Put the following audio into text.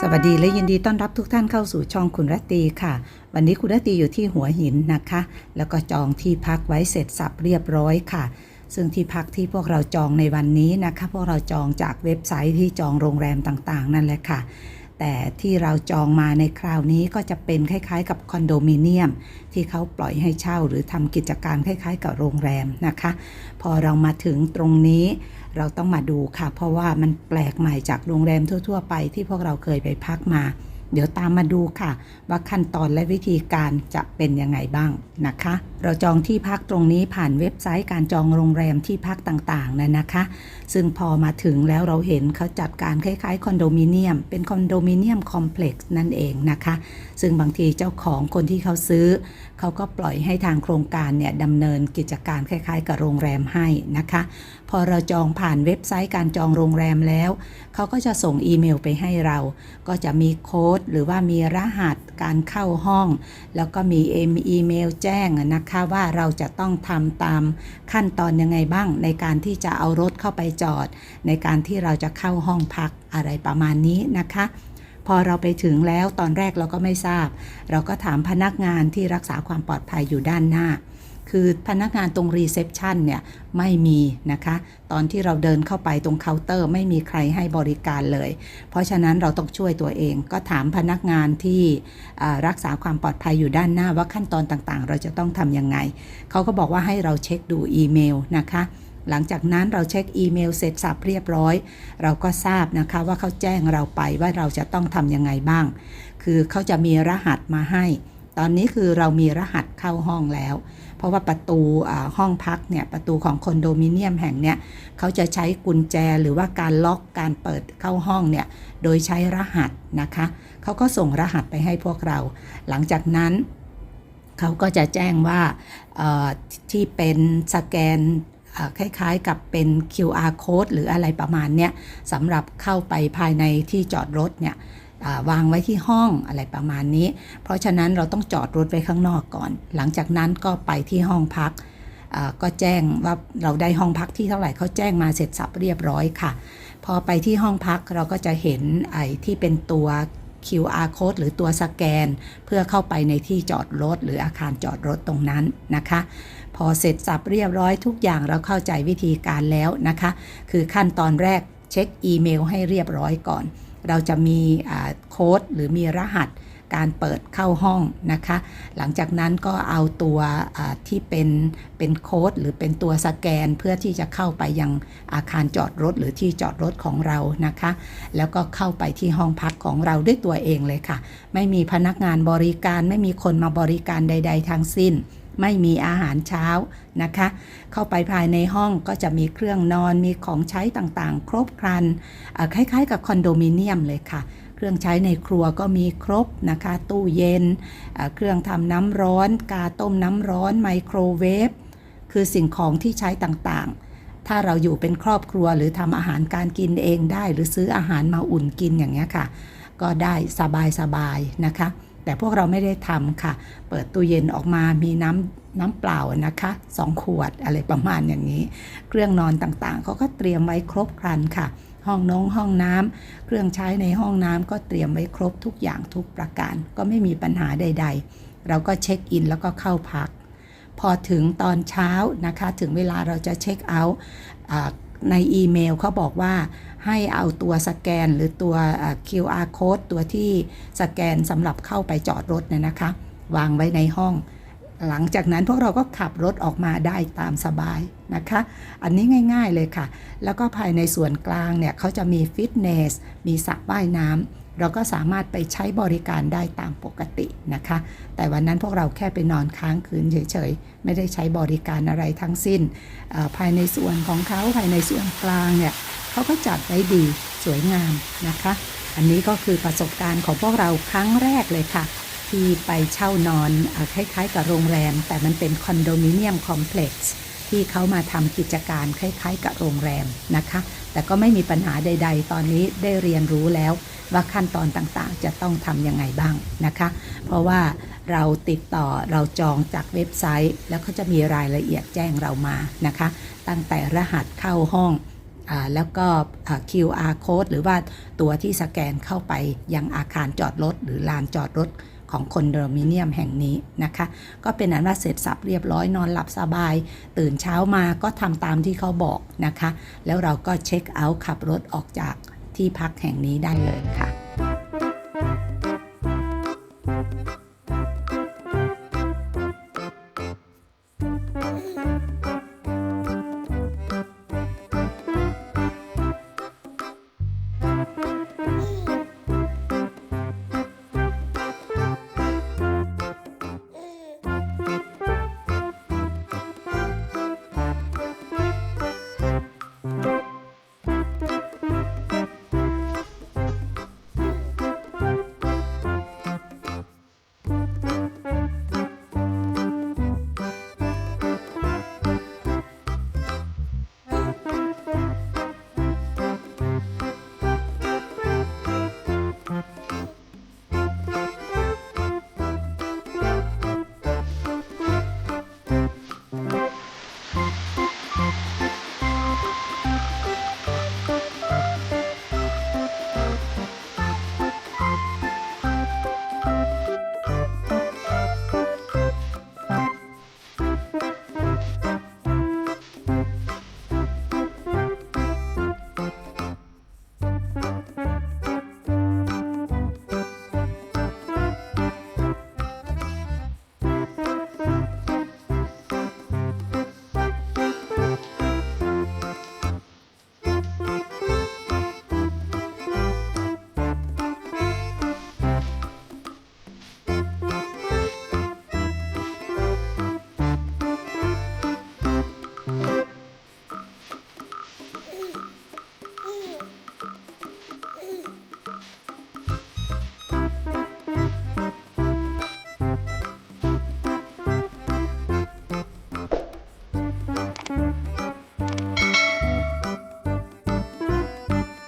สวัสดีและยินดีต้อนรับทุกท่านเข้าสู่ช่องคุณรัตตีค่ะ วันนี้คุณรัตตีอยู่ที่หัวหินนะคะ แล้วก็จองที่พักไว้เสร็จสับเรียบร้อยค่ะ ซึ่งที่พักที่พวกเราจองในวันนี้นะคะ พวกเราจองจากเว็บไซต์ที่จองโรงแรมต่างๆ นั่นแหละค่ะ แต่ที่เราจองมาในคราวนี้ก็จะเป็นคล้ายๆ กับคอนโดมิเนียม ที่เขาปล่อยให้เช่าหรือทำกิจการคล้าย ๆ กับโรงแรมนะคะ พอเรามาถึงตรงนี้เราต้องมาดูค่ะ เพราะว่ามันแปลกใหม่จากโรงแรมทั่ว ๆ ไปที่พวกเราเคยไปพักมา เดี๋ยวตามมาดูค่ะ ว่าขั้นตอนและวิธีการจะเป็นยังไงบ้างนะคะ เราจองที่พักตรงนี้ผ่านเว็บไซต์การจองโรงแรมที่พักต่างๆนั่นนะคะ ซึ่งพอมาถึงแล้วเราเห็นเขาจัดการคล้ายๆคอนโดมิเนียม เป็นคอนโดมิเนียมคอมเพล็กซ์นั่นเองนะคะ ซึ่งบางทีเจ้าของคนที่เขาซื้อ เขาก็ปล่อยให้ทางโครงการเนี่ยดำเนินกิจการคล้าย ๆ กับโรงแรมให้นะคะ พอเราจองผ่านเว็บไซต์การจองโรงแรมแล้ว เขาก็จะส่งอีเมลไปให้เรา ก็จะมีโค้ดหรือว่ามีรหัสการเข้าห้อง แล้วก็มีเอมอีเมลแจ้งนะคะว่าเราจะต้องทำตามขั้นตอนยังไงบ้าง ในการที่จะเอารถเข้าไปจอด ในการที่เราจะเข้าห้องพักอะไรประมาณนี้นะคะพอเราไปถึงแล้วตอนแรกเราก็ไม่ทราบ เราก็ถามพนักงานที่รักษาความปลอดภัยอยู่ด้านหน้า คือพนักงานตรงรีเซพชันเนี่ยไม่มีนะคะ ตอนที่เราเดินเข้าไปตรงเคาน์เตอร์ไม่มีใครให้บริการเลย เพราะฉะนั้นเราต้องช่วยตัวเอง ก็ถามพนักงานที่รักษาความปลอดภัยอยู่ด้านหน้าว่าขั้นตอนต่างๆ เราจะต้องทำยังไง เขาก็บอกว่าให้เราเช็คดูอีเมลนะคะหลังจากนั้นเราเช็คอีเมลเสร็จสับเรียบร้อย เราก็ทราบนะคะว่าเขาแจ้งเราไปว่าเราจะต้องทำยังไงบ้าง คือเขาจะมีรหัสมาให้ ตอนนี้คือเรามีรหัสเข้าห้องแล้ว เพราะว่าประตูห้องพักเนี่ยประตูของคอนโดมิเนียมแห่งเนี่ยเขาจะใช้กุญแจหรือว่าการล็อกการเปิดเข้าห้องเนี่ยโดยใช้รหัสนะคะเขาก็ส่งรหัสไปให้พวกเรา หลังจากนั้นเขาก็จะแจ้งว่าที่เป็นสแกนคล้ายๆกับเป็น QR code หรืออะไรประมาณเนี้ยสำหรับเข้าไปภายในที่จอดรถเนี่ย วางไว้ที่ห้องอะไรประมาณนี้ เพราะฉะนั้นเราต้องจอดรถไว้ข้างนอกก่อน หลังจากนั้นก็ไปที่ห้องพักก็แจ้งว่าเราได้ห้องพักที่เท่าไหร่เขาแจ้งมาเสร็จสับเรียบร้อยค่ะ พอไปที่ห้องพักเราก็จะเห็นไอ้ที่เป็นตัว QR code หรือตัวสแกน เพื่อเข้าไปในที่จอดรถ หรืออาคารจอดรถตรงนั้นนะคะ พอเสร็จสับเรียบร้อยทุกอย่างเราเข้าใจวิธีการแล้วนะคะ คือขั้นตอนแรกเช็คอีเมลให้เรียบร้อยก่อน เราจะมีโค้ดหรือมีรหัสการเปิดเข้าห้องนะคะ หลังจากนั้นก็เอาตัวที่เป็นเป็นโค้ดหรือเป็นตัวสแกน เพื่อที่จะเข้าไปยังอาคารจอดรถหรือที่จอดรถของเรานะคะ แล้วก็เข้าไปที่ห้องพักของเราด้วยตัวเองเลยค่ะ ไม่มีพนักงานบริการไม่มีคนมาบริการใด ๆทั้งสิ้น ไม่มีอาหารเช้านะคะ เข้าไปภายในห้องก็จะมีเครื่องนอนมีของใช้ต่างๆ ครบครันคล้ายๆ กับคอนโดมิเนียมเลยค่ะ เครื่องใช้ในครัวก็มีครบนะคะ ตู้เย็น เครื่องทำน้ำร้อน กาต้มน้ำร้อน ไมโครเวฟ คือสิ่งของที่ใช้ต่างๆถ้าเราอยู่เป็นครอบครัวหรือทำอาหารการกินเองได้ หรือซื้ออาหารมาอุ่นกินอย่างเงี้ยค่ะ ก็ได้สบายๆนะคะ แต่พวกเราไม่ได้ทำค่ะ เปิดตู้เย็นออกมามีน้ำน้ำเปล่านะคะสองขวดอะไรประมาณอย่างนี้ เครื่องนอนต่างๆเขาก็เตรียมไว้ครบครันค่ะ ห้องน้องห้องน้ำเครื่องใช้ในห้องน้ำก็เตรียมไว้ครบทุกอย่างทุกประการ ก็ไม่มีปัญหาใด ๆ เราก็เช็คอินแล้วก็เข้าพัก พอถึงตอนเช้านะคะ ถึงเวลาเราจะเช็คเอาท์ ในอีเมลเขาบอกว่าให้เอาตัวสแกนหรือตัว QR code ตัวที่สแกนสำหรับเข้าไปจอดรถเนี่ยนะคะ วางไว้ในห้อง หลังจากนั้นพวกเราก็ขับรถออกมาได้ตามสบายนะคะ อันนี้ง่ายๆเลยค่ะ แล้วก็ภายในส่วนกลางเนี่ยเขาจะมีฟิตเนส มีสระว่ายน้ำ เราก็สามารถไปใช้บริการได้ตามปกตินะคะ แต่วันนั้นพวกเราแค่ไปนอนค้างคืนเฉยๆ ไม่ได้ใช้บริการอะไรทั้งสิ้น ภายในส่วนของเขาภายในส่วนกลางเนี่ยเขาก็จัดไว้ดีสวยงามนะคะ อันนี้ก็คือประสบการณ์ของพวกเราครั้งแรกเลยค่ะ ที่ไปเช่านอนอคล้ายๆ กับโรงแรม แต่มันเป็นคอนโดมิเนียมคอมเพล็กซ์ที่เขามาทำกิจการคล้ายๆ กับโรงแรมนะคะ แต่ก็ไม่มีปัญหาใด ๆ ตอนนี้ได้เรียนรู้แล้ว ว่าขั้นตอนต่างๆ จะต้องทำยังไงบ้างนะคะ เพราะว่าเราติดต่อเราจองจากเว็บไซต์ แล้วเขาจะมีรายละเอียดแจ้งเรามานะคะ ตั้งแต่รหัสเข้าห้องอแล้วก็ QR code หรือว่าตัวที่สแกนเข้าไปยังอาคารจอดรถ หรือลานจอดรถของคอนโดมิเนียมแห่งนี้นะคะ ก็เป็นอันว่าเสร็จสับเรียบร้อยนอนหลับสบาย ตื่นเช้ามาก็ทำตามที่เขาบอกนะคะ แล้วเราก็เช็คเอาท์ขับรถออกจาก ที่พักแห่งนี้ได้เลยค่ะ